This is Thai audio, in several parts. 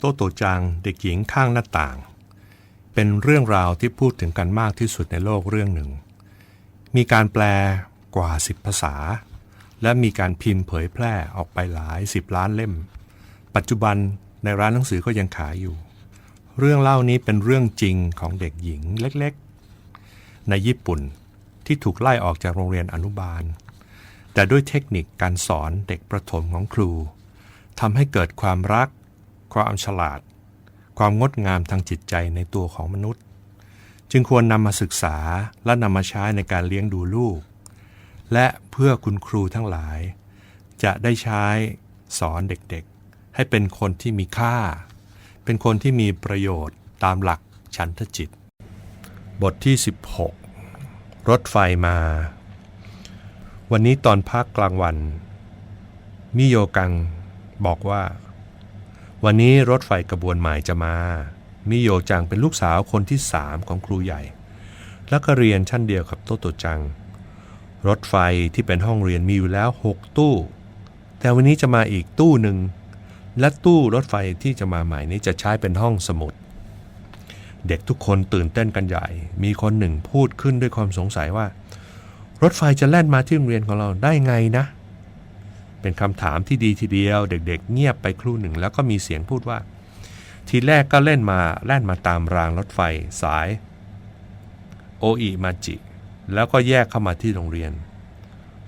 โตโตจังเด็กหญิงข้างหน้าต่าง เป็นเรื่องราวที่พูดถึงกันมากที่สุดในโลกเรื่องหนึ่ง มีการแปลกว่าสิบภาษา และมีการพิมพ์เผยแพร่ออกไปหลายสิบล้านเล่ม ปัจจุบันในร้านหนังสือก็ยังขายอยู่ เรื่องเล่านี้เป็นเรื่องจริงของเด็กหญิงเล็กๆ ในญี่ปุ่นที่ถูกไล่ออกจากโรงเรียนอนุบาล แต่ด้วยเทคนิคการสอนเด็กประถมของครูทำให้เกิดความรัก ความฉลาด ความงดงามทางจิตใจในตัวของมนุษย์ จึงควรนำมาศึกษาและนำมาใช้ในการเลี้ยงดูลูก และเพื่อคุณครูทั้งหลาย จะได้ใช้สอนเด็กๆ ให้เป็นคนที่มีค่า เป็นคนที่มีประโยชน์ตามหลักฉันทจิต บทที่ 16 รถไฟมา วันนี้ตอนพักกลางวัน มิโยกังบอกว่า วันนี้รถไฟกระบวนใหม่จะมา มิโยจังเป็นลูกสาวคนที่สามของครูใหญ่ และก็เรียนชั้นเดียวกับโตโตจัง รถไฟที่เป็นห้องเรียนมีอยู่แล้ว 6 ตู้ แต่วันนี้จะมาอีกตู้หนึ่ง และตู้รถไฟที่จะมาใหม่นี้จะใช้เป็นห้องสมุด เด็กทุกคนตื่นเต้นกันใหญ่ มีคนหนึ่งพูดขึ้นด้วยความสงสัยว่า รถไฟจะแล่นมาที่โรงเรียนของเราได้ไงนะ เป็นคำถามที่ดีทีเดียว เด็กๆ เงียบไปครู่หนึ่ง แล้วก็มีเสียงพูดว่า ทีแรกก็เล่นมาแล่นมาตามรางรถไฟสายโออิมาจิ แล้วก็แยกเข้ามาที่โรงเรียน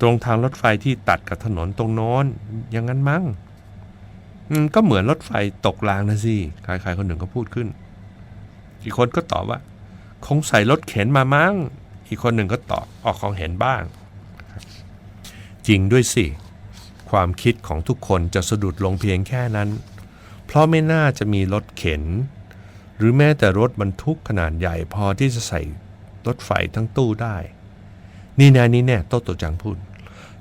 ตรงทางรถไฟที่ตัดกับถนนตรงโน้นอย่างนั้นมั้งก็เหมือนรถไฟตกรางนะสิใครๆคนหนึ่งก็พูดขึ้น อีกคนก็ตอบว่า คงใส่รถเข็นมามั้ง อีกคนหนึ่งก็ตอบออกของเห็นบ้าง จริงด้วยสิ ความคิดของทุกคนจะสะดุดลงเพียงแค่นั้น เพราะไม่น่าจะมีรถเข็น หรือแม้แต่รถบรรทุกขนาดใหญ่พอที่จะใส่รถไฟทั้งตู้ได้ นี่แน่นี่แน่โตโตจังพูด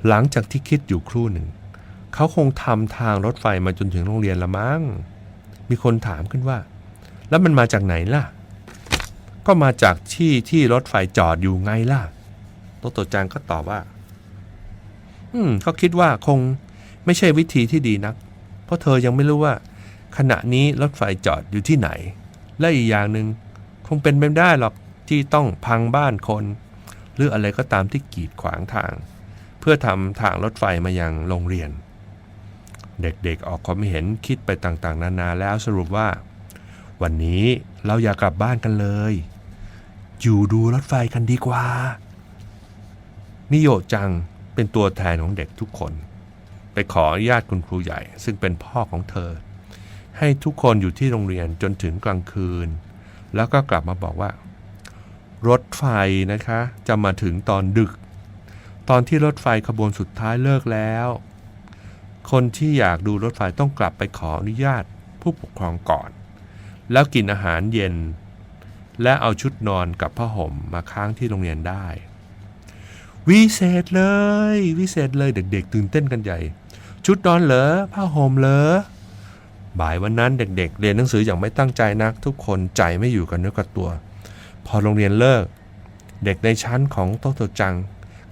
หลังจากที่คิดอยู่ครู่หนึ่ง เขาคงทำทางรถไฟมาจนถึงโรงเรียนละมั้ง มีคนถามขึ้นว่า แล้วมันมาจากไหนล่ะ ก็มาจากที่ที่รถไฟจอดอยู่ไงล่ะโตโตจังก็ตอบว่า อืมก็คิดว่าคงไม่ใช่วิธีที่ดีนัก เพราะเธอยังไม่รู้ว่า ขณะนี้รถไฟจอดอยู่ที่ไหน และอีกอย่างหนึ่งคงเป็นไปไม่ได้หรอกที่ต้องพังบ้านคน หรืออะไรก็ตามที่กีดขวางทาง เพื่อทำทางรถไฟมายังโรงเรียน เด็กๆออกความเห็นคิดไปต่างๆ นานาแล้วสรุปว่า วันนี้เราอยากกลับบ้านกันเลย อยู่ดูรถไฟกันดีกว่ามิโยจัง เป็นตัวแทนของเด็กทุกคน ไปขออนุญาตคุณครูใหญ่ ซึ่งเป็นพ่อของเธอ ให้ทุกคนอยู่ที่โรงเรียนจนถึงกลางคืน แล้วก็กลับมาบอกว่า รถไฟนะคะจะมาถึงตอนดึก ตอนที่รถไฟขบวนสุดท้ายเลิกแล้ว คนที่อยากดูรถไฟต้องกลับไปขออนุญาตผู้ปกครองก่อน แล้วกินอาหารเย็น และเอาชุดนอนกับผ้าห่มมาค้างที่โรงเรียนได้ วิเศษเลย วิเศษเลยเด็กๆ ตื่นเต้นกันใหญ่ ชุดนอนเหรอผ้าห่มเหรอบ่ายวันนั้นเด็กๆเรียนหนังสืออย่างไม่ตั้งใจนัก ทุกคนใจไม่อยู่กันเนื้อกับตัว พอโรงเรียนเลิก เด็กในชั้นของโตโตจัง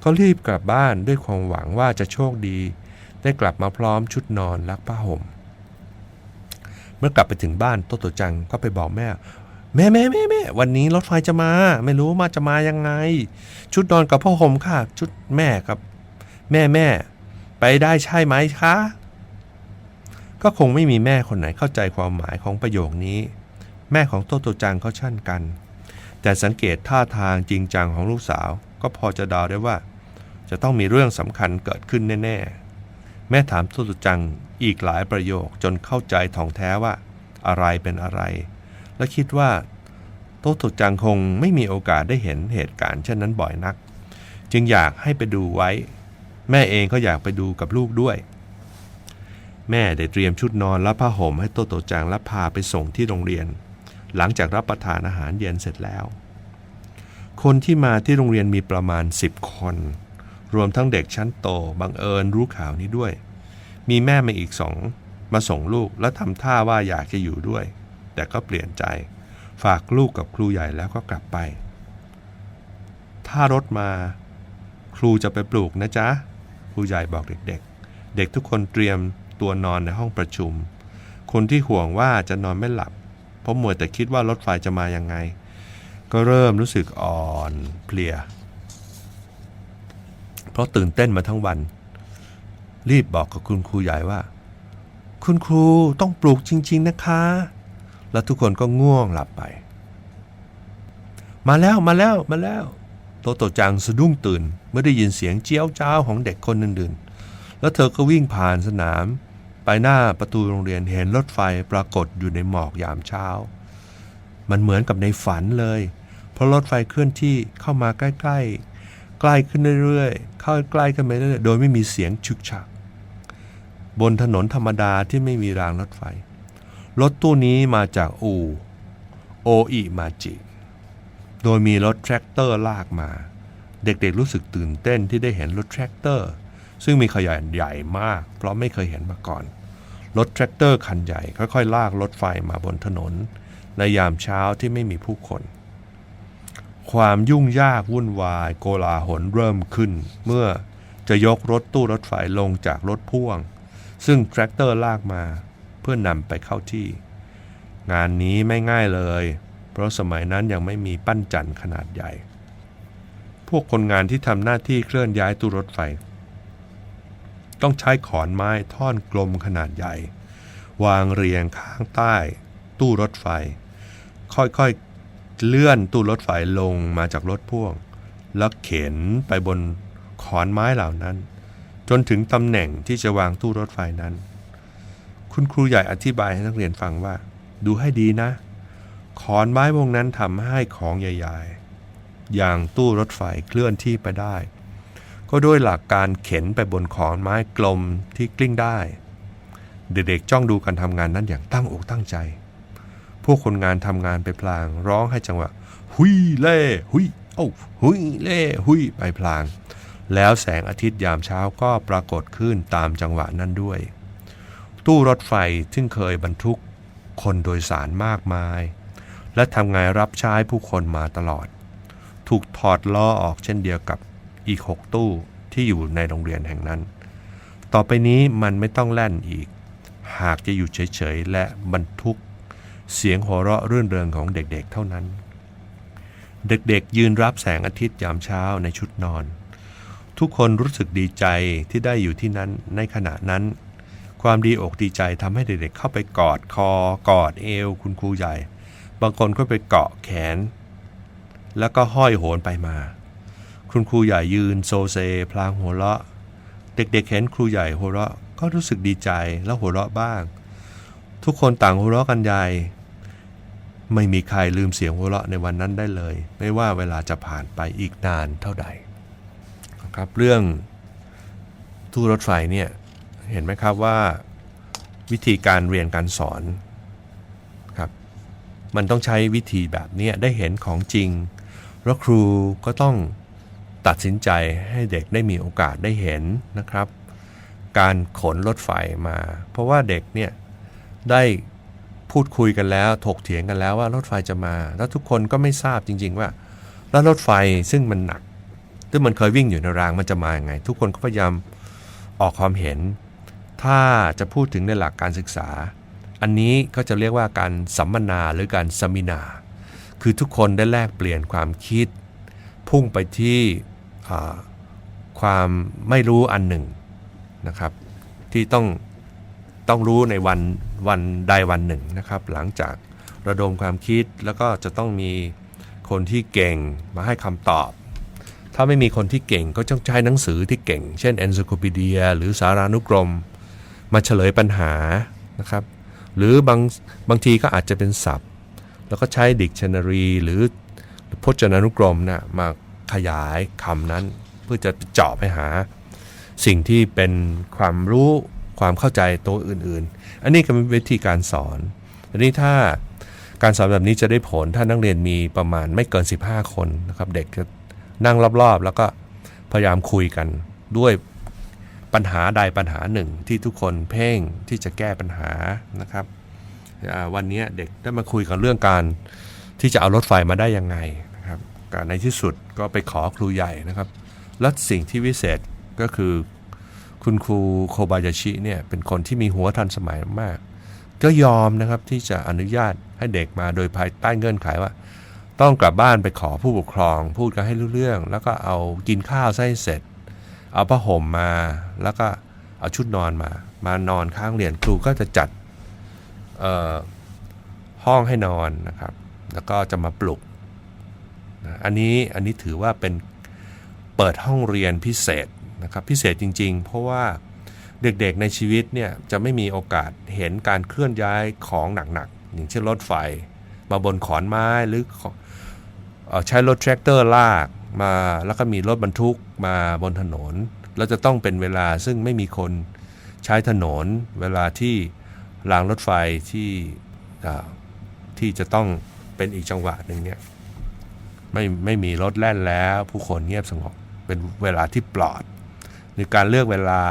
ก็รีบกลับบ้านด้วยความหวังว่าจะโชคดี ได้กลับมาพร้อมชุดนอนและผ้าห่มเมื่อกลับไปถึงบ้านโตโตจังก็ไปบอกแม่ แม่แม่แม่แม่วันนี้รถไฟจะมา ไม่รู้มาจะมายังไง ชุดนอนกับผ้าห่มค่ะ ชุดแม่ครับ แม่แม่ ไปได้ใช่ไหมคะ ก็คงไม่มีแม่คนไหนเข้าใจความหมายของประโยคนี้ แม่ของโตโตจังก็เช่นกัน แต่สังเกตท่าทางจริงจังของลูกสาว ก็พอจะเดาได้ว่า จะต้องมีเรื่องสำคัญเกิดขึ้นแน่ๆ แม่ถามโตโตจังอีกหลายประโยคจนเข้าใจท่องแท้ว่า อะไรเป็นอะไร และคิดว่าโตโตจังคงไม่มีโอกาสได้เห็นเหตุการณ์เช่นนั้นบ่อยนัก จึงอยากให้ไปดูไว้ แม่เองก็อยากไปดูกับลูกด้วย แม่ได้เตรียมชุดนอนและผ้าห่มให้โตโตจังและพาไปส่งที่โรงเรียน หลังจากรับประทานอาหารเย็นเสร็จแล้ว คนที่มาที่โรงเรียนมีประมาณ 10 คน รวมทั้งเด็กชั้นโตบังเอิญรู้ข่าวนี้ด้วย มีแม่มาอีกสองมาส่งลูกและทำท่าว่าอยากจะอยู่ด้วย แต่ก็เปลี่ยนใจ ฝากลูกกับครูใหญ่แล้วก็กลับไป ถ้ารถมา ครูจะไปปลูกนะจ๊ะ ครูใหญ่บอกเด็กๆ เด็กทุกคนเตรียมตัวนอนในห้องประชุม คนที่ห่วงว่าจะนอนไม่หลับ เพราะมัวแต่คิดว่ารถไฟจะมายังไง ก็เริ่มรู้สึกอ่อนเพลีย เพราะตื่นเต้นมาทั้งวัน รีบบอกกับคุณครูใหญ่ว่า คุณครูต้องปลุกจริง ๆ นะคะ แล้วทุกคนก็ง่วงหลับไป มาแล้วมาแล้วมาแล้ว โตโตจังสะดุ้งตื่น เมื่อได้ยินเสียงเจี้ยวจ้าวของเด็กคนอื่นๆ แล้วเธอก็วิ่งผ่านสนาม ไปหน้าประตูโรงเรียนเห็นรถไฟปรากฏอยู่ในหมอกยามเช้า มันเหมือนกับในฝันเลย เพราะรถไฟเคลื่อนที่เข้ามาใกล้ๆ ใกล้ขึ้นเรื่อยๆ เข้าใกล้ขึ้นไปเรื่อยๆ โดยไม่มีเสียงฉึกฉัก บนถนนธรรมดาที่ไม่มีรางรถไฟ รถตู้นี้มาจากอูโออิมาจิ โดยมีรถแทรกเตอร์ลากมา เด็กๆรู้สึกตื่นเต้นที่ได้เห็นรถแทรกเตอร์ ซึ่งมีขนาดใหญ่มาก เพราะไม่เคยเห็นมาก่อน รถแทรกเตอร์คันใหญ่ค่อยๆ ลากรถไฟมาบนถนน ในยามเช้าที่ไม่มีผู้คน ความยุ่งยากวุ่นวายโกลาหลเริ่มขึ้น เมื่อจะยกรถตู้รถไฟลงจากรถพ่วง ซึ่งแทรกเตอร์ลากมา พื่อนำไปเข้าที่ งานนี้ไม่ง่ายเลย เพราะสมัยนั้นยังไม่มีปั้นจันทร์ขนาดใหญ่ พวกคนงานที่ทำหน้าที่เคลื่อนย้ายตู้รถไฟ ต้องใช้ขอนไม้ท่อนกลมขนาดใหญ่ วางเรียงข้างใต้ ตู้รถไฟ ค่อยๆเลื่อนตู้รถไฟลงมาจากรถพ่วง แล้วเข็นไปบนขอนไม้เหล่านั้น จนถึงตำแหน่งที่จะวางตู้รถไฟนั้น คุณครูใหญ่อธิบายให้นักเรียนฟังว่า ดูให้ดีนะ ขอนไม้วงนั้นทำให้ของใหญ่ๆ อย่างตู้รถไฟเคลื่อนที่ไปได้ ก็ด้วยหลักการเข็นไปบนขอนไม้กลมที่กลิ้งได้ เด็กๆจ้องดูการทำงานนั้นอย่างตั้งอกตั้งใจ พวกคนงานทำงานไปพลาง ร้องให้จังหวะ หุยเล่หุยเอ้หุยเล่หุยไปพลาง แล้วแสงอาทิตย์ยามเช้าก็ปรากฏขึ้นตามจังหวะนั้นด้วย ตู้รถไฟซึ่งเคยบรรทุกคนโดยสารมากมาย และทำงานรับใช้ผู้คนมาตลอด ถูกถอดล้อออกเช่นเดียวกับอีกหกตู้ที่อยู่ในโรงเรียนแห่งนั้น ต่อไปนี้มันไม่ต้องแล่นอีก หากจะอยู่เฉยๆ และบรรทุก เสียงหัวเราะรื่นเริงของเด็กๆ เท่านั้น เด็กๆ ยืนรับแสงอาทิตย์ยามเช้าในชุดนอน ทุกคนรู้สึกดีใจที่ได้อยู่ที่นั้นในขณะนั้น ความดีอกดีใจทำให้เด็กๆเข้าไปกอดคอกอดเอว คุณครูใหญ่ บางคนก็ไปเกาะแขน แล้วก็ห้อยโหนไปมา คุณครูใหญ่ยืนโซเซ พลางหัวเราะ เด็กๆเห็นครูใหญ่หัวเราะก็รู้สึกดีใจแล้วหัวเราะบ้าง ทุกคนต่างหัวเราะกันใหญ่ไม่มีใครลืมเสียงหัวเราะในวันนั้นได้เลย ไม่ว่าเวลาจะผ่านไปอีกนานเท่าใดครับเรื่องตู้รถไฟเนี่ย เห็นไหมครับว่าวิธีการเรียนการสอนครับมันต้องใช้วิธีแบบนี้ได้เห็นของจริง แล้วครูก็ต้องตัดสินใจให้เด็กได้มีโอกาสได้เห็นนะครับ การขนรถไฟมา เพราะว่าเด็กเนี่ยได้พูดคุยกันแล้วถกเถียงกันแล้วว่ารถไฟจะมา แล้วทุกคนก็ไม่ทราบจริง ๆ ว่า แล้วรถไฟซึ่งมันหนักซึ่งมันเคยวิ่งอยู่ในรางมันจะมาอย่างไง ทุกคนก็พยายามออกความเห็น ถ้าจะพูดถึงในหลักการศึกษา อันนี้ก็จะเรียกว่าการสัมมนาหรือการสัมินา คือทุกคนได้แลกเปลี่ยนความคิด พุ่งไปที่ความไม่รู้อันหนึ่งนะครับ ที่ต้องต้องรู้ในวันวันใดวันหนึ่งนะครับ หลังจากระดมความคิดแล้วก็จะต้องมีคนที่เก่งมาให้คำตอบ ถ้าไม่มีคนที่เก่งก็ต้องใช้หนังสือที่เก่ง เช่น Encyclopedia หรือสารานุกรม มาเฉลยปัญหานะครับ หรือบางบางทีก็อาจจะเป็นศัพท์ แล้วก็ใช้ Dictionary หรือพจนานุกรมนะมาขยายคำนั้น เพื่อจะเจาะไปหา สิ่งที่เป็นความรู้ความเข้าใจตัวอื่น ๆ อันนี้ก็เป็นวิธีการสอน อันนี้ถ้าการสอนแบบนี้จะได้ผลถ้านักเรียนมีประมาณไม่เกิน 15 คนนะครับ เด็กจะนั่งรอบ ๆ แล้วก็พยายามคุยกันด้วย ปัญหาใดปัญหาหนึ่งที่ทุกคนเพ่งที่จะแก้ปัญหานะครับวันนี้เด็กได้มาคุยกันเรื่องการที่จะเอารถไฟมาได้ยังไงนะครับการในที่สุดก็ไปขอครูใหญ่นะครับ และสิ่งที่วิเศษก็คือคุณครูโคบายาชิเนี่ยเป็นคนที่มีหัวทันสมัยมาก ก็ยอมนะครับที่จะอนุญาตให้เด็กมาโดยภายใต้เงื่อนไขว่า ต้องกลับบ้านไปขอผู้ปกครอง พูดกันให้รู้เรื่อง แล้วก็เอากินข้าวให้เสร็จ เอาผ้าห่มมาแล้วก็เอาชุดนอนมา มานอนข้างเรียนครูก็จะจัดห้องให้นอนนะครับ แล้วก็จะมาปลุกนะอันนี้อันนี้ถือว่าเป็นเปิดห้องเรียนพิเศษนะครับพิเศษจริง ๆ เพราะว่าเด็กๆในชีวิตเนี่ยจะไม่มีโอกาสเห็นการเคลื่อนย้ายของหนักๆอย่างเช่นรถไฟ มาบนขอนไม้หรืออใช้รถแทรกเตอร์ลากมาแล้วก็มีรถบรรทุก มาบนถนน แล้วจะต้องเป็นเวลาซึ่งไม่มีคนใช้ถนน เวลาที่รางรถไฟที่ที่จะต้องเป็นอีกจังหวะหนึ่งเนี่ยไม่ไม่มีรถแล่นแล้ว ผู้คนเงียบสงบเป็นเวลาที่ปลอดในการเลือกเวลา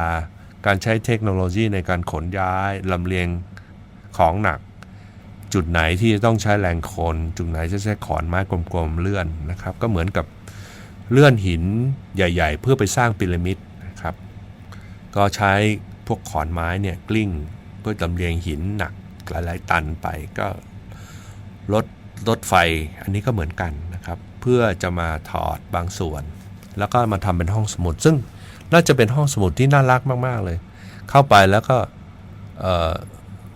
การใช้เทคโนโลยีในการขนย้ายลำเลียงของหนัก จุดไหนที่จะต้องใช้แรงคน จุดไหนจะใช้ขอนไม้กลมๆเลื่อนนะครับ ก็เหมือนกับ เลื่อนหินใหญ่ ๆ เพื่อไปสร้างพีระมิดนะครับ ก็ใช้พวกขอนไม้เนี่ยกลิ้งเพื่อลำเลียงหินหนักหลายๆตันไปก็รถรถไฟอันนี้ก็เหมือนกันนะครับ เพื่อจะมาถอดบางส่วน แล้วก็มาทำเป็นห้องสมุด ซึ่งน่าจะเป็นห้องสมุดที่น่ารักมาก ๆ เลย เข้าไปแล้วก็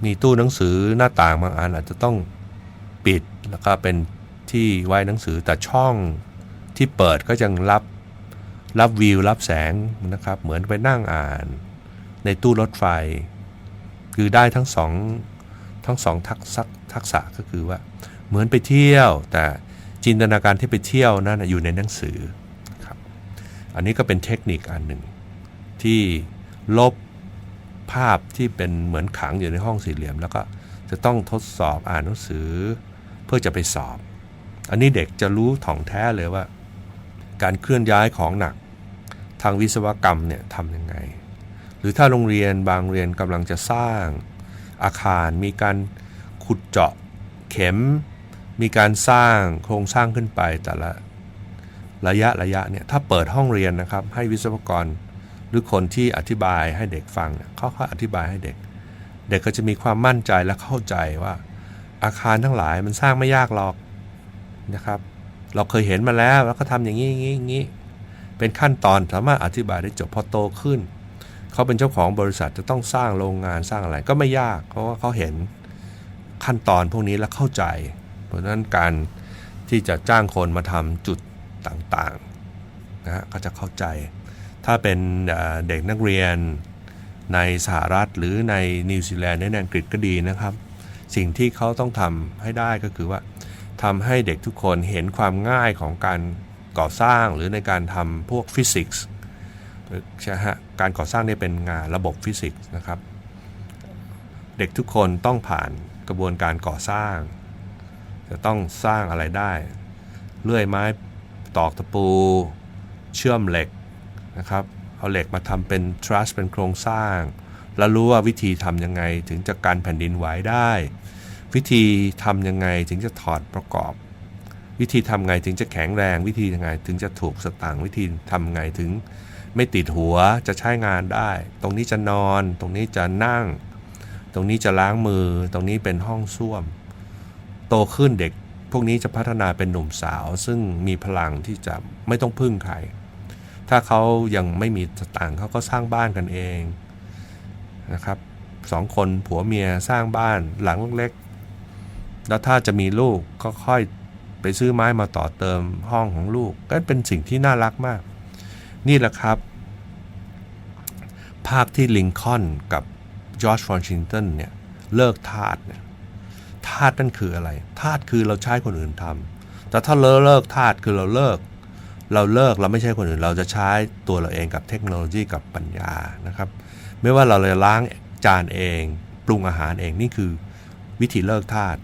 มีตู้หนังสือหน้าต่างบางอันอาจจะต้องปิดแล้วก็เป็นที่ไว้หนังสือแต่ช่อง ที่เปิดก็ยังรับรับวิวรับแสงนะครับ เหมือนไปนั่งอ่าน ในตู้รถไฟ คือได้ทั้งสองทั้งสองทักษะทักษะก็คือว่า เหมือนไปเที่ยว แต่จินตนาการที่ไปเที่ยวนั่นอยู่ในหนังสือครับอันนี้ก็เป็นเทคนิคอันหนึ่ง ที่ลบภาพที่เป็นเหมือนขังอยู่ในห้องสี่เหลี่ยม แล้วก็จะต้องทดสอบอ่านหนังสือ เพื่อจะไปสอบ อันนี้เด็กจะรู้ถ่องแท้เลยว่า การเคลื่อนย้ายของหนัก ทางวิศวกรรมเนี่ยทำยังไง หรือถ้าโรงเรียนบางเรียนกำลังจะสร้างอาคาร มีการขุดเจาะเข็ม มีการสร้างโครงสร้างขึ้นไปแต่ละระยะระยะเนี่ยถ้าเปิดห้องเรียนนะครับให้วิศวกรหรือคนที่อธิบายให้เด็กฟังเนี่ยเขาก็อธิบายให้เด็ก เด็กก็จะมีความมั่นใจและเข้าใจว่า อาคารทั้งหลายมันสร้างไม่ยากหรอกนะครับ เราเคยเห็นมาแล้วแล้วก็ทำอย่างนี้อย่างนี้อย่างนี้ เป็นขั้นตอนสามารถอธิบายได้จบพอโตขึ้น เขาเป็นเจ้าของบริษัทจะต้องสร้างโรงงานสร้างอะไรก็ไม่ยาก เพราะว่าเขาเห็นขั้นตอนพวกนี้แล้วเข้าใจ เพราะฉะนั้นการที่จะจ้างคนมาทำจุดต่างๆนะฮะก็จะเข้าใจ ถ้าเป็นเด็กนักเรียนในสหรัฐหรือในนิวซีแลนด์ในอังกฤษก็ดีนะครับ สิ่งที่เขาต้องทำให้ได้ก็คือว่า ทำให้เด็กทุกคนเห็นความง่ายของการก่อสร้างหรือในการทำพวกฟิสิกส์ใช่ฮะการก่อสร้างเนี่ยเป็นงานระบบฟิสิกส์นะครับ เด็กทุกคนต้องผ่านกระบวนการก่อสร้าง จะต้องสร้างอะไรได้ เลื่อยไม้ตอกตะปู เชื่อมเหล็กนะครับ เอาเหล็กมาทำเป็นทรัสเป็นโครงสร้าง แล้วรู้ว่าวิธีทำยังไงถึงจะกันแผ่นดินไหวได้ วิธีทำยังไงถึงจะถอดประกอบ วิธีทำไงถึงจะแข็งแรง วิธียังไงถึงจะถูกสตางวิธีทำไงถึง ไม่ติดหัวจะใช้งานได้ ตรงนี้จะนอน ตรงนี้จะนั่ง ตรงนี้จะล้างมือ ตรงนี้เป็นห้องส้วม โตขึ้นเด็กพวกนี้จะพัฒนาเป็นหนุ่มสาว ซึ่งมีพลังที่จะไม่ต้องพึ่งใคร ถ้าเขายังไม่มีสตางค์เขาก็สร้างบ้านกันเองนะครับสองคนผัวเมียสร้างบ้านหลังเล็ก แล้วถ้าจะมีลูกก็ค่อยไปซื้อไม้มาต่อเติมห้องของลูก ก็เป็นสิ่งที่น่ารักมาก นี่แหละครับ ภาคที่ลิงคอนกับจอร์จวอนชิงตันเนี่ยเลิกทาสเนี่ยทาสนั่นคืออะไร ทาสคือเราใช้คนอื่นทำแต่ถ้าเราเลิกทาสคือเราเลิก เราเลิกเราไม่ใช่คนอื่น เราจะใช้ตัวเราเองกับเทคโนโลยีกับปัญญานะครับ ไม่ว่าเราจะล้างจานเอง ปรุงอาหารเองนี่คือวิธีเลิกทาส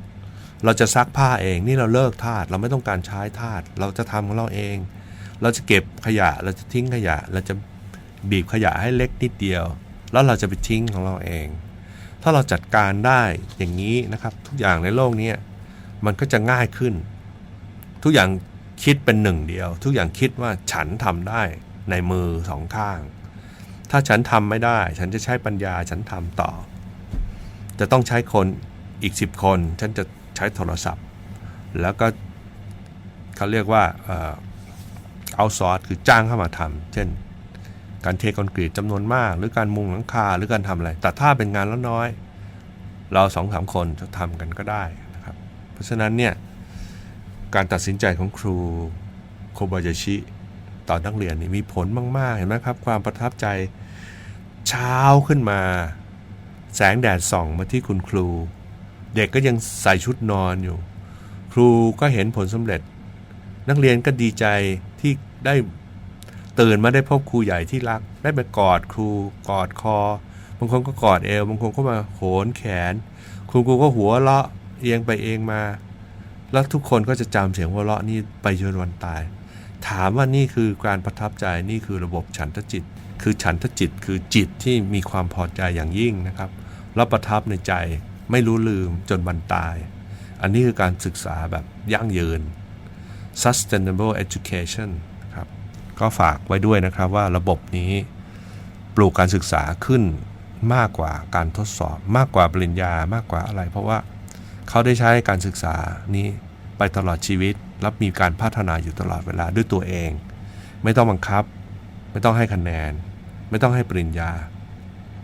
เราจะซักผ้าเองนี่เราเลิกทาสเราไม่ต้องการใช้ทาสเราจะทำของเราเอง เราจะเก็บขยะเราจะทิ้งขยะ เราจะบีบขยะให้เล็กนิดเดียว แล้วเราจะไปทิ้งของเราเอง ถ้าเราจัดการได้อย่างนี้นะครับ ทุกอย่างในโลกนี้มันก็จะง่ายขึ้น ทุกอย่างคิดเป็นหนึ่งเดียว ทุกอย่างคิดว่าฉันทำได้ในมือสองข้าง ถ้าฉันทำไม่ได้ ฉันจะใช้ปัญญาฉันทำต่อ จะต้องใช้คนอีก 10 คน ฉันจะ ใช้โทรศัพท์ แล้วก็เขาเรียกว่าเอาซอร์สคือจ้างเข้ามาทำเช่น การเทคอนกรีตจำนวนมาก หรือการมุงหลังคาหรือการทำอะไร แต่ถ้าเป็นงานแล้วน้อย เราสองสามคนจะทำกันก็ได้นะครับ เพราะฉะนั้นเนี่ยการตัดสินใจของครูโคบายาชิต่อนักเรียนนี่มีผลมาก ๆ เห็นไหมครับ ความประทับใจเช้าขึ้นมา แสงแดดส่องมาที่คุณครู เด็กก็ยังใส่ชุดนอนอยู่ ครูก็เห็นผลสำเร็จ นักเรียนก็ดีใจที่ได้ตื่นมาได้พบครูใหญ่ที่รัก ได้ไปกอดครูกอดคอบางคนก็กอดเอวบางคนก็มาโหนแขน ครูครูก็หัวเราะเอียงไปเองมา แล้วทุกคนก็จะจำเสียงหัวเราะนี่ไปจนวันตาย ถามว่านี่คือการประทับใจนี่คือระบบฉันทจิต คือฉันทจิตคือจิตที่มีความพอใจอย่างยิ่งนะครับ แล้วประทับในใจ ไม่รู้ลืมจนวันตาย อันนี้คือการศึกษาแบบยั่งยืน sustainable education ครับ ก็ฝากไว้ด้วยนะครับว่าระบบนี้ปลูกการศึกษาขึ้นมากกว่าการทดสอบ มากกว่าปริญญามากกว่าอะไร เพราะว่าเขาได้ใช้การศึกษานี้ไปตลอดชีวิต และมีการพัฒนาอยู่ตลอดเวลาด้วยตัวเอง ไม่ต้องบังคับ ไม่ต้องให้คะแนน ไม่ต้องให้ปริญญา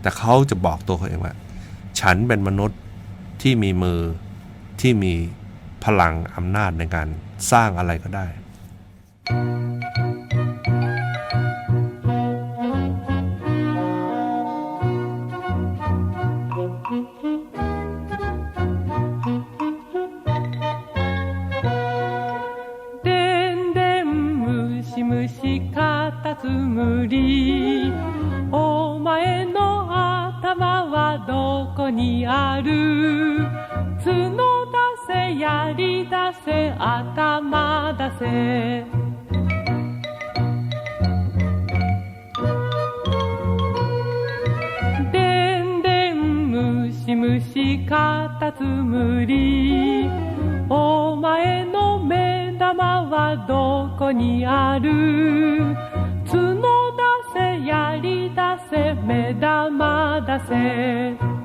แต่เขาจะบอกตัวเขาเองว่า ฉันเป็นมนุษย์ ที่มีมือที่มีพลังอำนาจในการสร้างอะไรก็ได้ せ槍出せ頭出せ。でんでんむしむしかたつむりお前の目玉はどこにある？角出せ槍出せ目玉出せ。